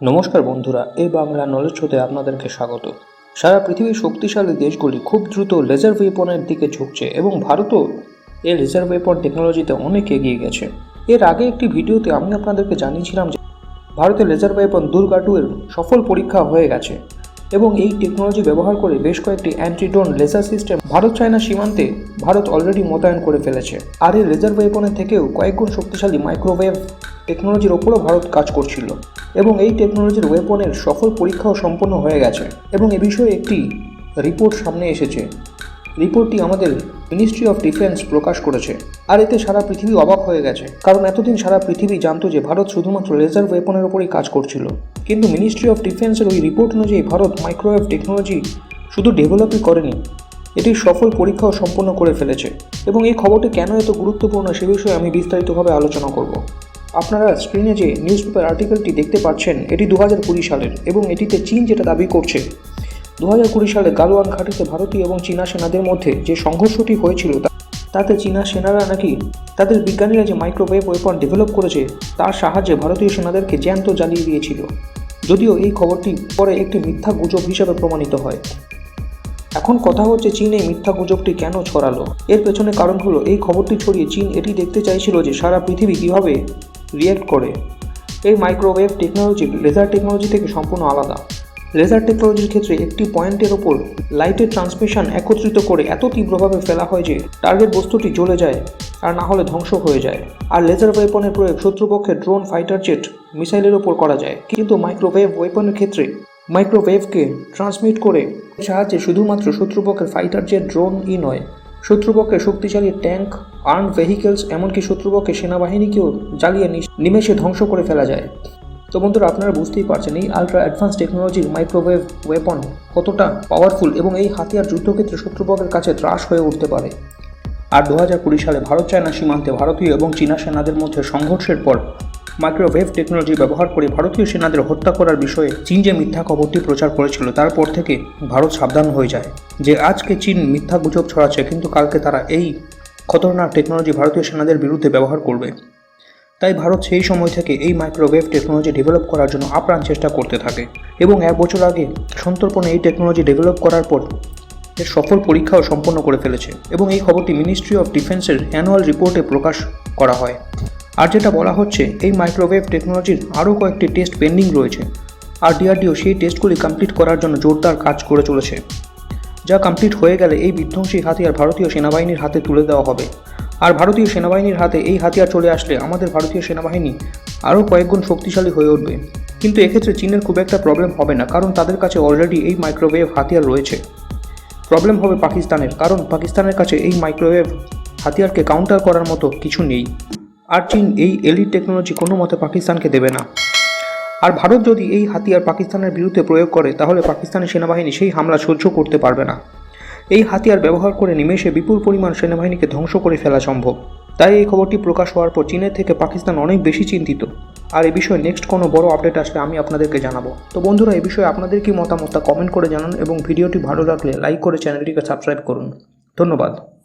নমস্কার বন্ধুরা এই বাংলা নলেজ শোতে আপনাদেরকে স্বাগত। সারা পৃথিবীর শক্তিশালী দেশগুলি খুব দ্রুত লেজার ওয়েপনের দিকে ঝুঁকছে এবং ভারতও এই লেজার ওয়েপন টেকনোলজিতে অনেক এগিয়ে গেছে। এর আগে একটি ভিডিওতে আমি আপনাদেরকে জানিয়েছিলাম যে ভারতের লেজার ওয়েপন দুর্গা এর সফল পরীক্ষা হয়ে গেছে এবং এই টেকনোলজি ব্যবহার করে বেশ কয়েকটি antidrone laser system Bharat China সীমান্তে ভারত অলরেডি মোতায়েন করে ফেলেছে। আর এই লেজার ওয়েপনের থেকেও কয়েকগুণ শক্তিশালী মাইক্রোওয়েভ টেকনোলজির ওপরও ভারত কাজ করছিল। এবং এই টেকনোলজির ওয়েপনের সফল পরীক্ষাও সম্পন্ন হয়ে গেছে। এবং এ বিষয়ে একটি রিপোর্ট সামনে এসেছে। রিপোর্টটি আমাদের মিনিস্ট্রি অফ ডিফেন্স প্রকাশ করেছে। আর এতে সারা পৃথিবী অবাক হয়ে গেছে। কারণ এতদিন সারা পৃথিবী জানতো যে ভারত শুধুমাত্র লেজার ওয়েপনের ওপরই কাজ করছিল। কিন্তু মিনিস্ট্রি অফ ডিফেন্সের ওই রিপোর্ট অনুযায়ী ভারত মাইক্রোওয়েভ টেকনোলজি শুধু ডেভেলপই করেনি, এটির সফল পরীক্ষাও সম্পন্ন করে ফেলেছে। এবং এই খবরটি কেন এত গুরুত্বপূর্ণ সে বিষয়ে আমি বিস্তারিতভাবে আলোচনা করব। আপনারা স্ক্রিনে যে নিউজ পেপার আর্টিকেলটি দেখতে পাচ্ছেন, এটি দু হাজার কুড়ি সালের এবং এটিতে চীন যেটা দাবি করছে। দু হাজার কুড়ি সালে গালওয়ান ঘাটিতে ভারতীয় এবং চীনা সেনাদের মধ্যে যে সংঘর্ষটি হয়েছিল তাতে চীনা সেনারা নাকি তাদের বিজ্ঞানীরা যে মাইক্রোওয়েভ ওয়েপন ডেভেলপ করেছে, তার সাহায্যে ভারতীয় সেনাদেরকে জ্যান্ত জ্বালিয়ে দিয়েছিল। যদিও এই খবরটি পরে একটি মিথ্যা গুজব হিসাবে প্রমাণিত হয়। এখন কথা হচ্ছে চীন এই মিথ্যা গুজবটি কেন ছড়ালো? এর পেছনে কারণ হলো, এই খবরটি ছড়িয়ে চীন এটি দেখতে চাইছিল যে সারা পৃথিবী কীভাবে রিয়্যাক্ট করে। এই মাইক্রোওয়েভ টেকনোলজি লেজার টেকনোলজি থেকে সম্পূর্ণ আলাদা। লেজার টেকনোলজির ক্ষেত্রে একটি পয়েন্টের ওপর লাইটের ট্রান্সমিশন একত্রিত করে এত তীব্রভাবে ফেলা হয় যে টার্গেট বস্তুটি জ্বলে যায় আর না হলে ধ্বংস হয়ে যায়। আর লেজার ওয়েপনের প্রয়োগ শত্রুপক্ষের ড্রোন ফাইটার জেট মিসাইলের ওপর করা যায়। কিন্তু মাইক্রোওয়েভ ওয়েপনের ক্ষেত্রে মাইক্রোওয়েভকে ট্রান্সমিট করে সাহায্যে শুধুমাত্র শত্রুপক্ষের ফাইটার জেট ড্রোনই নয়, শত্রুপক্ষের শক্তিশালী ট্যাঙ্ক আর্ম ভেহিকেলস, এমনকি শত্রুপক্ষের সেনাবাহিনীকেও জ্বালিয়ে নিমেষে ধ্বংস করে ফেলা যায়। তো বন্ধুরা, আপনারা বুঝতেই পারছেন, এই আলট্রা অ্যাডভান্স টেকনোলজির মাইক্রোওয়েভ ওয়েপন কতটা পাওয়ারফুল এবং এই হাতিয়ার যুদ্ধক্ষেত্রে শত্রুপক্ষের কাছে ত্রাস হয়ে উঠতে পারে। আর দু হাজার কুড়ি সালে ভারত চায়না সীমান্তে ভারতীয় এবং চীনা সেনাদের মধ্যে সংঘর্ষের পর মাইক্রোওয়েভ টেকনোলজি ব্যবহার করে ভারতীয় সেনাদের হত্যা করার বিষয়ে চীন যে মিথ্যা খবরটি প্রচার করেছিল তারপর থেকে ভারত সাবধান হয়ে যায়। যে আজকে চীন মিথ্যা গুজব ছড়াচ্ছে, কিন্তু কালকে তারা এই খতরনাক টেকনোলজি ভারতীয় সেনাদের বিরুদ্ধে ব্যবহার করবে। তাই ভারত সেই সময় থেকে এই মাইক্রোওয়েভ টেকনোলজি ডেভেলপ করার জন্য আপ্রাণ চেষ্টা করতে থাকে এবং এক বছর আগে সন্তর্পণে এই টেকনোলজি ডেভেলপ করার পর এর সফল পরীক্ষাও সম্পন্ন করে ফেলেছে এবং এই খবরটি মিনিস্ট্রি অফ ডিফেন্সের অ্যানুয়াল রিপোর্টে প্রকাশ করা হয়। আর যেটা বলা হচ্ছে, এই মাইক্রোওয়েভ টেকনোলজির আরও কয়েকটি টেস্ট পেন্ডিং রয়েছে। আর ডিআরডিও সেই টেস্টগুলি কমপ্লিট করার জন্য জোরদার কাজ করে চলেছে। যা কমপ্লিট হয়ে গেলে এই বিধ্বংসী হাতিয়ার ভারতীয় সেনাবাহিনীর হাতে তুলে দেওয়া হবে। আর ভারতীয় সেনাবাহিনীর হাতে এই হাতিয়ার চলে আসলে আমাদের ভারতীয় সেনাবাহিনী আরও কয়েকগুণ শক্তিশালী হয়ে উঠবে। কিন্তু এক্ষেত্রে চীনের খুব একটা প্রবলেম হবে না, কারণ তাদের কাছে অলরেডি এই মাইক্রোওয়েভ হাতিয়ার রয়েছে। প্রবলেম হবে পাকিস্তানের, কারণ পাকিস্তানের কাছে এই মাইক্রোওয়েভ হাতিয়ারকে কাউন্টার করার মতো কিছু নেই। আর চীন এই এলিট টেকনোলজি কোনো মতে পাকিস্তানকে দেবে না। আর ভারত যদি এই হাতিয়ার পাকিস্তানের বিরুদ্ধে প্রয়োগ করে, তাহলে পাকিস্তানের সেনাবাহিনী সেই হামলা সহ্য করতে পারবে না। এই হাতিয়ার ব্যবহার করে নিমেষে বিপুল পরিমাণ সেনাবাহিনীকে ধ্বংস করে ফেলা সম্ভব। তাই এই খবরটি প্রকাশ হওয়ার পর চীনের থেকে পাকিস্তান অনেক বেশি চিন্তিত। আর এই বিষয়ে নেক্সট কোনো বড় আপডেট আসলে আমি আপনাদেরকে জানাব। তো বন্ধুরা এই বিষয়ে আপনাদের কি মতামত তা কমেন্ট করে জানান এবং ভিডিওটি ভালো লাগলে লাইক করে চ্যানেলটিকে সাবস্ক্রাইব করুন। ধন্যবাদ।